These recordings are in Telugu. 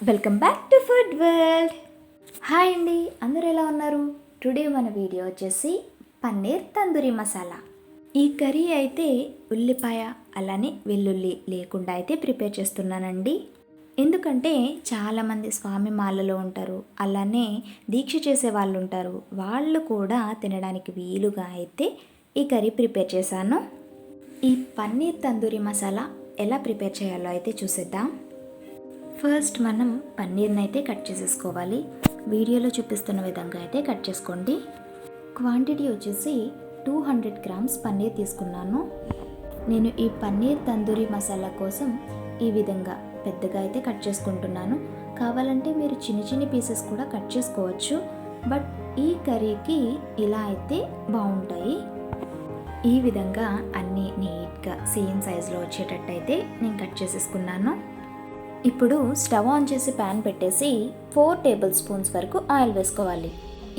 Welcome back to food world. Hi అండి అందరూ ఎలా ఉన్నారు? టుడే మన వీడియో వచ్చేసి పన్నీర్ తందూరి మసాలా. ఈ కర్రీ అయితే ఉల్లిపాయ అలానే వెల్లుల్లి లేకుండా అయితే ప్రిపేర్ చేస్తున్నానండి. ఎందుకంటే చాలామంది స్వామి మాలలో ఉంటారు అలానే దీక్ష చేసే వాళ్ళు ఉంటారు. వాళ్ళు కూడా తినడానికి వీలుగా అయితే ఈ కర్రీ ప్రిపేర్ చేశాను. ఈ పన్నీర్ తందూరి మసాలా ఎలా ప్రిపేర్ చేయాలో అయితే చూసేద్దాం. ఫస్ట్ మనం పన్నీర్ని అయితే కట్ చేసేసుకోవాలి. వీడియోలో చూపిస్తున్న విధంగా అయితే కట్ చేసుకోండి. క్వాంటిటీ వచ్చేసి టూ హండ్రెడ్ గ్రామ్స్ పన్నీర్ తీసుకున్నాను. నేను ఈ పన్నీర్ తందూరి మసాలా కోసం ఈ విధంగా పెద్దగా అయితే కట్ చేసుకుంటున్నాను. కావాలంటే మీరు చిన్న చిన్న పీసెస్ కూడా కట్ చేసుకోవచ్చు. బట్ ఈ కర్రీకి ఇలా అయితే బాగుంటాయి. ఈ విధంగా అన్నీ నీట్గా సేమ్ సైజులో వచ్చేటట్టు అయితే నేను కట్ చేసేసుకున్నాను. ఇప్పుడు స్టవ్ ఆన్ చేసి ప్యాన్ పెట్టేసి ఫోర్ టేబుల్ స్పూన్స్ వరకు ఆయిల్ వేసుకోవాలి.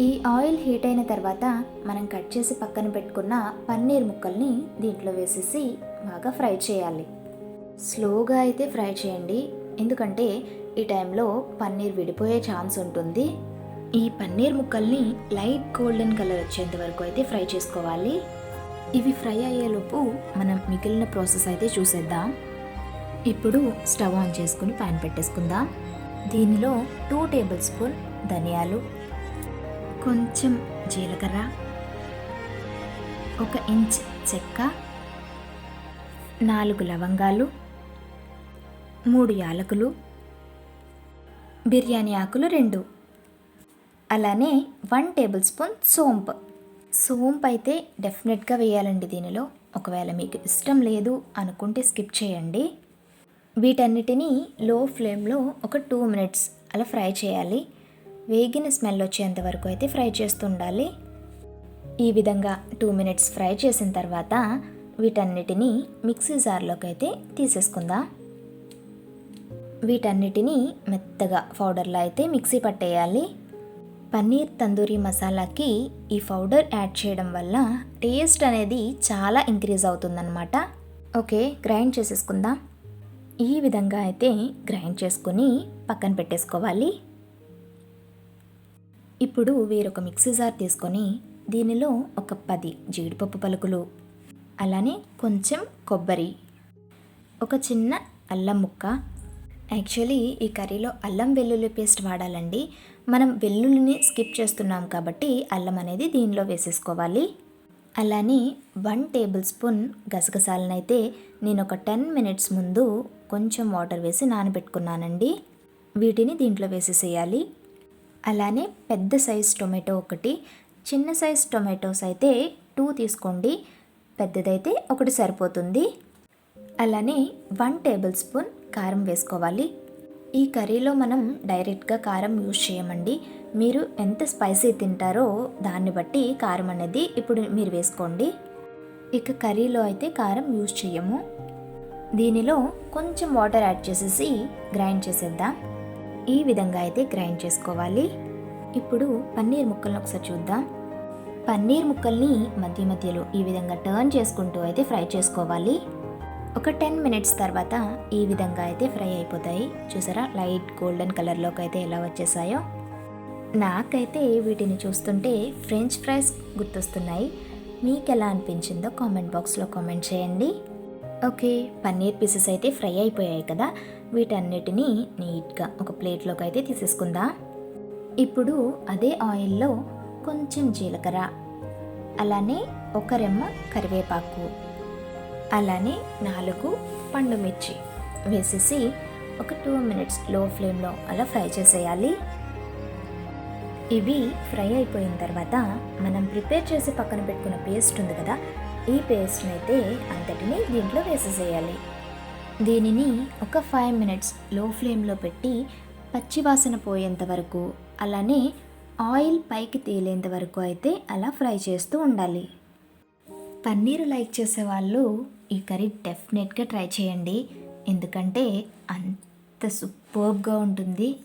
ఈ ఆయిల్ హీట్ అయిన తర్వాత మనం కట్ చేసి పక్కన పెట్టుకున్న పన్నీర్ ముక్కల్ని దీంట్లో వేసేసి బాగా ఫ్రై చేయాలి. స్లోగా అయితే ఫ్రై చేయండి. ఎందుకంటే ఈ టైంలో పన్నీర్ విడిపోయే ఛాన్స్ ఉంటుంది. ఈ పన్నీర్ ముక్కల్ని లైట్ గోల్డెన్ కలర్ వచ్చేంత వరకు అయితే ఫ్రై చేసుకోవాలి. ఇవి ఫ్రై అయ్యేలోపు మనం మిగిలిన ప్రాసెస్ అయితే చూసేద్దాం. ఇప్పుడు స్టవ్ ఆన్ చేసుకుని ప్యాన్ పెట్టేసుకుందాం. దీనిలో టూ టేబుల్ స్పూన్ ధనియాలు కొంచెం జీలకర్ర ఒక ఇంచ్ చెక్క నాలుగు లవంగాలు మూడు యాలకులు బిర్యానీ ఆకులు రెండు. అలానే వన్ టేబుల్ స్పూన్ సోంపు. సోంపు అయితే డెఫినెట్గా వేయాలండి దీనిలో. ఒకవేళ మీకు ఇష్టం లేదు అనుకుంటే స్కిప్ చేయండి. వీటన్నిటినీ లో ఫ్లేమ్లో ఒక టూ మినిట్స్ అలా ఫ్రై చేయాలి. వేగిన స్మెల్ వచ్చేంత వరకు అయితే ఫ్రై చేస్తూ ఉండాలి. ఈ విధంగా టూ మినిట్స్ ఫ్రై చేసిన తర్వాత వీటన్నిటినీ మిక్సీ జార్లోకి అయితే తీసేసుకుందాం. వీటన్నిటినీ మెత్తగా పౌడర్లో అయితే మిక్సీ పట్టేయాలి. పన్నీర్ తందూరి మసాలాకి ఈ పౌడర్ యాడ్ చేయడం వల్ల టేస్ట్ అనేది చాలా ఇంక్రీజ్ అవుతుందన్నమాట. ఓకే గ్రైండ్ చేసేసుకుందాం. ఈ విధంగా అయితే గ్రైండ్ చేసుకొని పక్కన పెట్టేసుకోవాలి. ఇప్పుడు వేరొక మిక్సీ జార్ తీసుకొని దీనిలో ఒక పది జీడిపప్పు పలుకులు అలానే కొంచెం కొబ్బరి ఒక చిన్న అల్లం ముక్క. యాక్చువల్లీ ఈ కర్రీలో అల్లం వెల్లుల్లి పేస్ట్ వాడాలండి. మనం వెల్లుల్లిని స్కిప్ చేస్తున్నాం కాబట్టి అల్లం అనేది దీనిలో వేసేసుకోవాలి. అలానే వన్ టేబుల్ స్పూన్ గసగసాలనైతే నేను ఒక టెన్ మినిట్స్ ముందు కొంచెం వాటర్ వేసి నానబెట్టుకున్నానండి. వీటిని దీంట్లో వేసేసేయాలి. అలానే పెద్ద సైజ్ టొమాటో ఒకటి చిన్న సైజ్ టొమాటోస్ అయితే టూ తీసుకోండి. పెద్దదైతే ఒకటి సరిపోతుంది. అలానే వన్ టేబుల్ స్పూన్ కారం వేసుకోవాలి. ఈ కర్రీలో మనం డైరెక్ట్గా కారం యూజ్ చేయమండి. మీరు ఎంత స్పైసీ తింటారో దాన్ని బట్టి కారం అనేది ఇప్పుడు మీరు వేసుకోండి. ఇక కర్రీలో అయితే కారం యూజ్ చేయము. దీనిలో కొంచెం వాటర్ యాడ్ చేసేసి గ్రైండ్ చేసేద్దాం. ఈ విధంగా అయితే గ్రైండ్ చేసుకోవాలి. ఇప్పుడు పన్నీర్ ముక్కలను ఒకసారి చూద్దాం. పన్నీర్ ముక్కల్ని మధ్య మధ్యలో ఈ విధంగా టర్న్ చేసుకుంటూ అయితే ఫ్రై చేసుకోవాలి. ఒక టెన్ మినిట్స్ తర్వాత ఈ విధంగా అయితే ఫ్రై అయిపోతాయి. చూసారా? లైట్ గోల్డెన్ కలర్లోకి అయితే ఎలా వచ్చేసాయో. నాకైతే వీటిని చూస్తుంటే ఫ్రెంచ్ ఫ్రైస్ గుర్తొస్తున్నాయి. మీకు ఎలా అనిపించిందో కామెంట్ బాక్స్లో కామెంట్ చేయండి. ఓకే పన్నీర్ పీసెస్ అయితే ఫ్రై అయిపోయాయి కదా. వీటన్నిటినీ నీట్గా ఒక ప్లేట్లోకి అయితే తీసేసుకుందాం. ఇప్పుడు అదే ఆయిల్లో కొంచెం జీలకర్ర అలానే ఒక రెమ్మ కరివేపాకు అలానే నాలుగు పండుమిర్చి వేసేసి ఒక టూ మినిట్స్లో ఫ్లేమ్లో అలా ఫ్రై చేసేయాలి. ఇవి ఫ్రై అయిపోయిన తర్వాత మనం ప్రిపేర్ చేసి పక్కన పెట్టుకున్న పేస్ట్ ఉంది కదా ఈ పేస్ట్ని అయితే అంతటిని దీంట్లో వేసేసేయాలి. దీనిని ఒక ఫైవ్ మినిట్స్లో ఫ్లేమ్లో పెట్టి పచ్చివాసన పోయేంత వరకు అలానే ఆయిల్ పైకి తేలేంత వరకు అయితే అలా ఫ్రై చేస్తూ ఉండాలి. పన్నీరు లైక్ చేసే వాళ్ళు ఈ కర్రీ డెఫినెట్గా ట్రై చేయండి. ఎందుకంటే అంత సూపర్గా ఉంటుంది.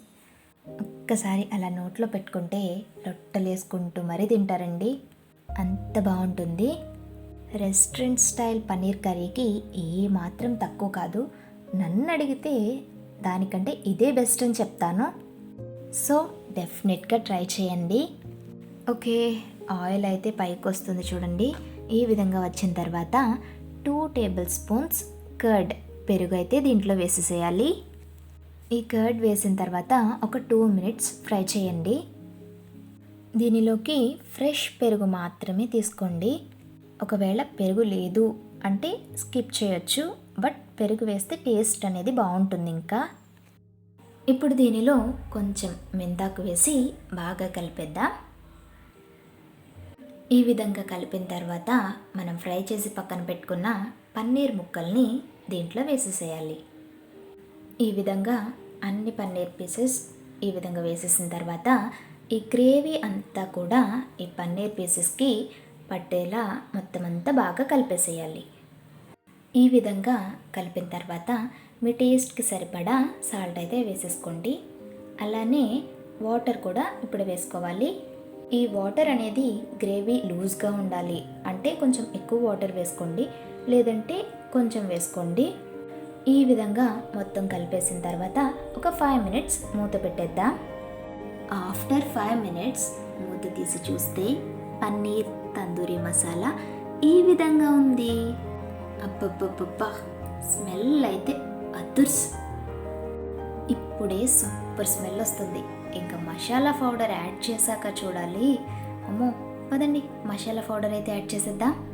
ఒక్కసారి అలా నోట్లో పెట్టుకుంటే రొట్టెలు వేసుకుంటూ మరీ తింటారండి. అంత బాగుంటుంది. రెస్టారెంట్ స్టైల్ పన్నీర్ కర్రీకి ఏ మాత్రం తక్కువ కాదు. నన్ను అడిగితే దానికంటే ఇదే బెస్ట్ అని చెప్తాను. సో డెఫినెట్గా ట్రై చేయండి. ఓకే ఆయిల్ అయితే పైకి వస్తుంది చూడండి. ఈ విధంగా వచ్చిన తర్వాత టూ టేబుల్ స్పూన్స్ కర్డ్ పెరుగు అయితే దీంట్లో వేసేసేయాలి. ఈ కర్డ్ వేసిన తర్వాత ఒక టూ మినిట్స్ ఫ్రై చేయండి. దీనిలోకి ఫ్రెష్ పెరుగు మాత్రమే తీసుకోండి. ఒకవేళ పెరుగు లేదు అంటే స్కిప్ చేయొచ్చు బట్ పెరుగు వేస్తే టేస్ట్ అనేది బాగుంటుంది ఇంకా. ఇప్పుడు దీనిలో కొంచెం మెంతాకు వేసి బాగా కలిపేద్దాం. ఈ విధంగా కలిపిన తర్వాత మనం ఫ్రై చేసి పక్కన పెట్టుకున్న పన్నీర్ ముక్కల్ని దీంట్లో వేసేసేయాలి. ఈ విధంగా అన్ని పన్నీర్ పీసెస్ ఈ విధంగా వేసేసిన తర్వాత ఈ గ్రేవీ అంతా కూడా ఈ పన్నీర్ పీసెస్కి పట్టేలా మొత్తం అంతా బాగా కలిపేసేయాలి. ఈ విధంగా కలిపిన తర్వాత మీ టేస్ట్కి సరిపడా సాల్ట్ అయితే వేసేసుకోండి. అలానే వాటర్ కూడా ఇప్పుడు వేసుకోవాలి. ఈ వాటర్ అనేది గ్రేవీ లూజ్గా ఉండాలి. అంటే కొంచెం ఎక్కువ వాటర్ వేసుకోండి. లేదంటే కొంచెం వేసుకోండి. ఈ విధంగా మొత్తం కలిపేసిన తర్వాత ఒక ఫైవ్ మినిట్స్ మూత పెట్టేద్దాం. ఆఫ్టర్ ఫైవ్ మినిట్స్ మూత తీసి చూస్తే పన్నీర్ తందూరి మసాలా ఈ విధంగా ఉంది. అబ్బబ్బబ్బబ్బా స్మెల్ అయితే అదుర్స్. ఇప్పుడే సూపర్ స్మెల్ వస్తుంది. ఇంకా మసాలా పౌడర్ యాడ్ చేశాక చూడాలి. అమ్మో పదండి మసాలా పౌడర్ అయితే యాడ్ చేసేద్దాం.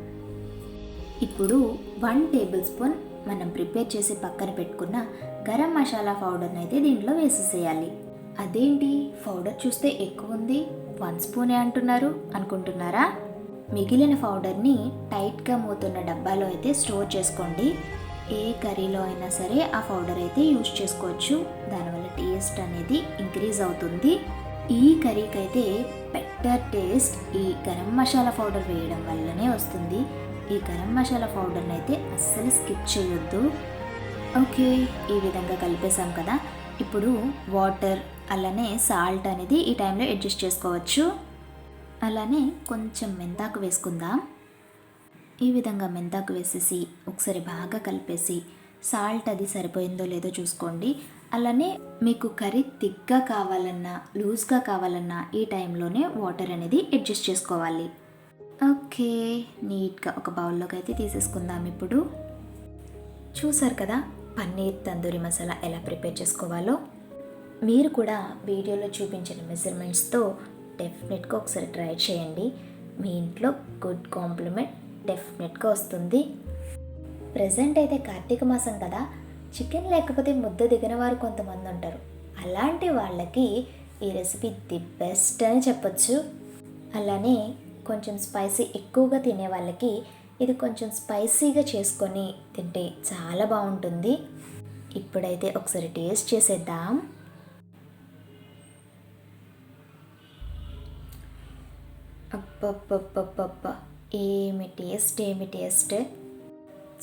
ఇప్పుడు వన్ టేబుల్ స్పూన్ మనం ప్రిపేర్ చేసి పక్కన పెట్టుకున్న గరం మసాలా పౌడర్ని అయితే దీంట్లో వేసేసేయాలి. అదేంటి? పౌడర్ చూస్తే ఎక్కువ ఉంది. వన్ స్పూనే అంటున్నారు. అనుకుంటున్నారా? మిగిలిన పౌడర్ని టైట్గా మూతున్న డబ్బాలో అయితే స్టోర్ చేసుకోండి. ఏ కర్రీలో అయినా సరే ఆ పౌడర్ అయితే యూజ్ చేసుకోవచ్చు. దానివల్ల టేస్ట్ అనేది ఇంక్రీజ్ అవుతుంది. ఈ కర్రీకి అయితే బెటర్ టేస్ట్ ఈ గరం మసాలా పౌడర్ వేయడం వల్లనే వస్తుంది. ఈ గరం మసాలా పౌడర్ని అయితే అస్సలు స్కిప్ చేయొద్దు. ఓకే ఈ విధంగా కలిపేసాం కదా. ఇప్పుడు వాటర్ అలానే సాల్ట్ అనేది ఈ టైంలో అడ్జస్ట్ చేసుకోవచ్చు. అలానే కొంచెం మెంతాకు వేసుకుందాం. ఈ విధంగా మెంతాకు వేసేసి ఒకసారి బాగా కలిపేసి సాల్ట్ అది సరిపోయిందో లేదో చూసుకోండి. అలానే మీకు కర్రీ థిక్గా కావాలన్నా లూజ్గా కావాలన్నా ఈ టైంలోనే వాటర్ అనేది అడ్జస్ట్ చేసుకోవాలి. ఓకే నీట్గా ఒక బౌల్లోకి అయితే తీసేసుకుందాం ఇప్పుడు. చూసారు కదా పన్నీర్ తందూరి మసాలా ఎలా ప్రిపేర్ చేసుకోవాలో? మీరు కూడా వీడియోలో చూపించిన మెజర్మెంట్స్తో డెఫినెట్గా ఒకసారి ట్రై చేయండి. మీ ఇంట్లో గుడ్ కాంప్లిమెంట్ డెఫినెట్గా వస్తుంది. ప్రజెంట్ అయితే కార్తీక మాసం కదా. చికెన్ లేకపోతే ముద్ద దిగిన వారు కొంతమంది ఉంటారు. అలాంటి వాళ్ళకి ఈ రెసిపీ ది బెస్ట్ అని చెప్పొచ్చు. అలానే కొంచెం స్పైసీ ఎక్కువగా తినే వాళ్ళకి ఇది కొంచెం స్పైసీగా చేసుకొని తింటే చాలా బాగుంటుంది. ఇప్పుడైతే ఒకసారి టేస్ట్ చేసేద్దాం. అబ్బబ్బబ్బబ్బబ్బ. ఏమి టేస్ట్ ఏమి టేస్ట్.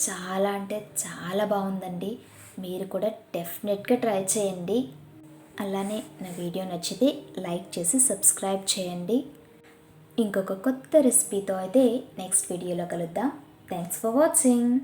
చాలా అంటే చాలా బాగుందండి. మీరు కూడా డెఫినెట్గా ట్రై చేయండి. అలానే నా వీడియో నచ్చితే లైక్ చేసి సబ్స్క్రైబ్ చేయండి. ఇంకొక కొత్త రెసిపీతో అయితే నెక్స్ట్ వీడియోలో కలుద్దాం. Thanks for watching.